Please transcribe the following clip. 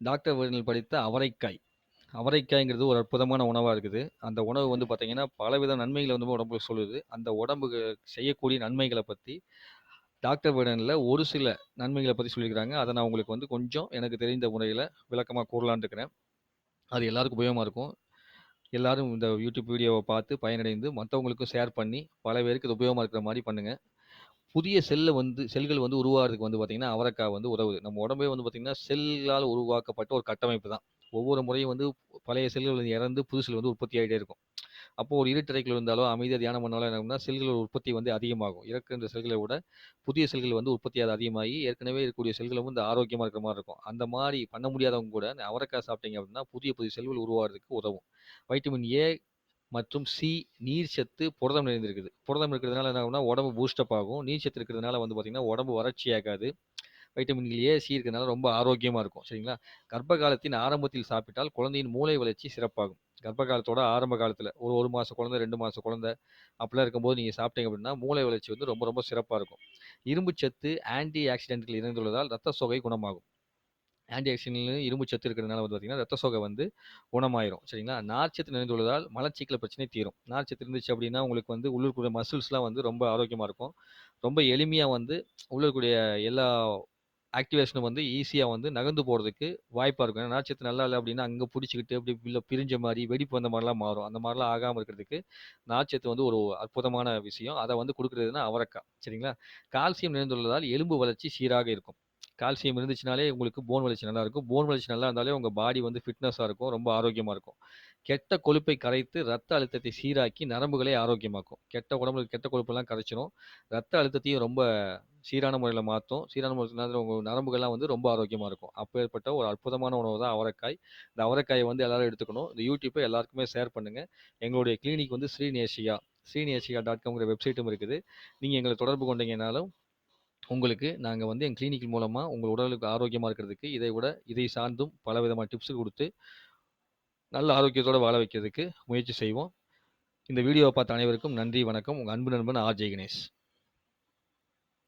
Doctor வேடனில் படித்த அவரைக்காய். அவரைக்காய்ங்கிறது ஒரு அற்புதமான உணவாக இருக்குது. அந்த உணவு வந்து பார்த்திங்கன்னா பலவித நன்மைகளை வந்து உடம்புக்கு சொல்லுது. அந்த உடம்புக்கு செய்யக்கூடிய நன்மைகளை பற்றி டாக்டர் வீடனில் ஒரு சில நன்மைகளை பற்றி சொல்லியிருக்கிறாங்க. அதை நான் உங்களுக்கு வந்து கொஞ்சம் எனக்கு தெரிந்த முறையில் விளக்கமாக கூறலான்ட்டு இருக்கிறேன். அது எல்லாருக்கும் உபயோகமாக இருக்கும். எல்லாரும் இந்த யூடியூப் வீடியோவை பார்த்து பயனடைந்து, மற்றவங்களுக்கும் ஷேர் பண்ணி, பல பேருக்கு இது உபயோகமாக இருக்கிற மாதிரி பண்ணுங்கள் புதிய செல்ல வந்து செல்கள் வந்து உருவாகிறதுக்கு வந்து பார்த்தீங்கன்னா, அவரைக்காய் வந்து உதவுது. நம்ம உடம்பே வந்து பார்த்திங்கன்னா செல்லால் உருவாக்கப்பட்ட ஒரு கட்டமைப்பு தான். ஒவ்வொரு முறையும் வந்து பழைய செல்கள் வந்து இறந்து, புது செல் வந்து உற்பத்தி ஆகிட்டே இருக்கும். அப்போ ஒரு இருட்டறைக்குள்ள இருந்தாலோ, அமைதியாக தியானம் பண்ணாலும் என்ன செல்களோட உற்பத்தி வந்து அதிகமாகும். இறக்கின்ற செல்களை விட புதிய செல்கள் வந்து உற்பத்தி அதிகமாகி, ஏற்கனவே இருக்கக்கூடிய செல்களும் வந்து ஆரோக்கியமாக இருக்கிற மாதிரி இருக்கும். அந்த மாதிரி பண்ண முடியாதவங்க கூட, அவரைக்காய் சாப்பிட்டீங்க அப்படின்னா, புதிய புதிய செல்கள் உருவாகிறதுக்கு உதவும். வைட்டமின் ஏ மற்றும் சி, நீர்ச்சத்து, புரதம் நிறைந்திருக்குது. புரதம் இருக்கிறதுனால என்ன ஆகும்னா, உடம்பு பூஸ்ட் அப் ஆகும். நீர்ச்சத்து இருக்கிறதுனால வந்து பார்த்தீங்கன்னா, உடம்பு வறட்சியாகாது. வைட்டமின் ஏ, சி இருக்கிறதுனால ரொம்ப ஆரோக்கியமாக இருக்கும். சரிங்களா? கர்ப்ப காலத்தின் ஆரம்பத்தில் சாப்பிட்டால் குழந்தையின் மூளை வளர்ச்சி சிறப்பாகும். கர்ப்ப காலத்தோட ஆரம்ப காலத்தில் ஒரு ஒரு மாத குழந்தை, ரெண்டு மாத குழந்தை அப்படிலாம் இருக்கும்போது நீங்கள் சாப்பிட்டீங்க அப்படின்னா, மூளை வளர்ச்சி வந்து ரொம்ப ரொம்ப சிறப்பாக இருக்கும். இரும்பு சத்து, ஆன்டி ஆக்சிடென்ட்கள் இணைந்துள்ளதால் ரத்த சோகை குணமாகும். ஆன்டி ஆக்ஸிடென்ட்ல இரும்பு சத்து இருக்கிறதுனால வந்து பார்த்தீங்கன்னா, ரத்த சோகை வந்து குணமாயிரும். சரிங்களா? நார்ச்சத்து நிறைந்துள்ளதால் மலச்சிக்கல பிரச்சனை தீரும். நார்ச்சத்து இருந்துச்சு அப்படின்னா, உங்களுக்கு வந்து உள்ள இருக்கக்கூடிய மசில்ஸ்லாம் வந்து ரொம்ப ஆரோக்கியமாக இருக்கும். ரொம்ப எளிமையாக வந்து உள்ள எல்லா ஆக்டிவேஷனும் வந்து ஈஸியாக வந்து நகர்ந்து போகிறதுக்கு வாய்ப்பாக இருக்கும். ஏன்னா நார்ச்சத்து நல்லா இல்லை அப்படின்னா, அங்கே பிடிச்சிக்கிட்டு அப்படி இல்லை பிரிஞ்ச மாதிரி வெடிப்பு வந்த மாதிரிலாம் மாறும். அந்த மாதிரிலாம் ஆகாமல் இருக்கிறதுக்கு, நார்ச்சத்து வந்து ஒரு அற்புதமான விஷயம். அதை வந்து கொடுக்குறதுனா அவரக்காய் சரிங்களா? கால்சியம் நிறைந்துள்ளதால் எலும்பு வளர்ச்சி சீராக இருக்கும். கால்சியம் இருந்துச்சுனாலே உங்களுக்கு போன் வளர்ச்சி நல்லா இருக்கும். போன் வளர்ச்சி நல்லா இருந்தாலே உங்கள் பாடி வந்து ஃபிட்னஸாக இருக்கும். ரொம்ப ஆரோக்கியமாக இருக்கும். கெட்ட கொழுப்பை கரைத்து ரத்த அழுத்தத்தை சீராக்கி நரம்புகளை ஆரோக்கியமாக்கும். கெட்ட உடம்புல கெட்ட கொழுப்பெல்லாம் கரைச்சிரும். ரத்த அழுத்தத்தையும் ரொம்ப சீரான முறையில் மாற்றும் சீரான முறையில் உங்கள் நரம்புகள்லாம் வந்து ரொம்ப ஆரோக்கியமாக இருக்கும். அப்பேற்பட்ட ஒரு அற்புதமான உணவு தான் அவரைக்காய். இந்த அவரைக்காயை வந்து எல்லாரும் எடுத்துக்கணும். இந்த யூடியூப்பை எல்லாருக்குமே ஷேர் பண்ணுங்கள் எங்களுடைய கிளினிக் வந்து ஸ்ரீநேஷியா ஸ்ரீநேஷியா டாட் காம்ங்கிற வெப்சைட்டும் இருக்குது. நீங்கள் எங்களை தொடர்பு கொண்டீங்கனாலும், உங்களுக்கு நாங்க வந்து எங்க கிளினிக் மூலமா உங்க உடலுக்கு ஆரோக்கியமா இருக்கிறதுக்கு, இதை விட இதை சார்ந்தும் பல விதமான டிப்ஸ் குடுத்து, நல்ல ஆரோக்கியத்தோட வாழ வைக்கிறதுக்கு முயற்சி செய்வோம். இந்த வீடியோவ பார்த்த அனைவருக்கும் நன்றி, வணக்கம். உங்க அன்பு நண்பன் ஆர். ஜெய் கணேஷ்.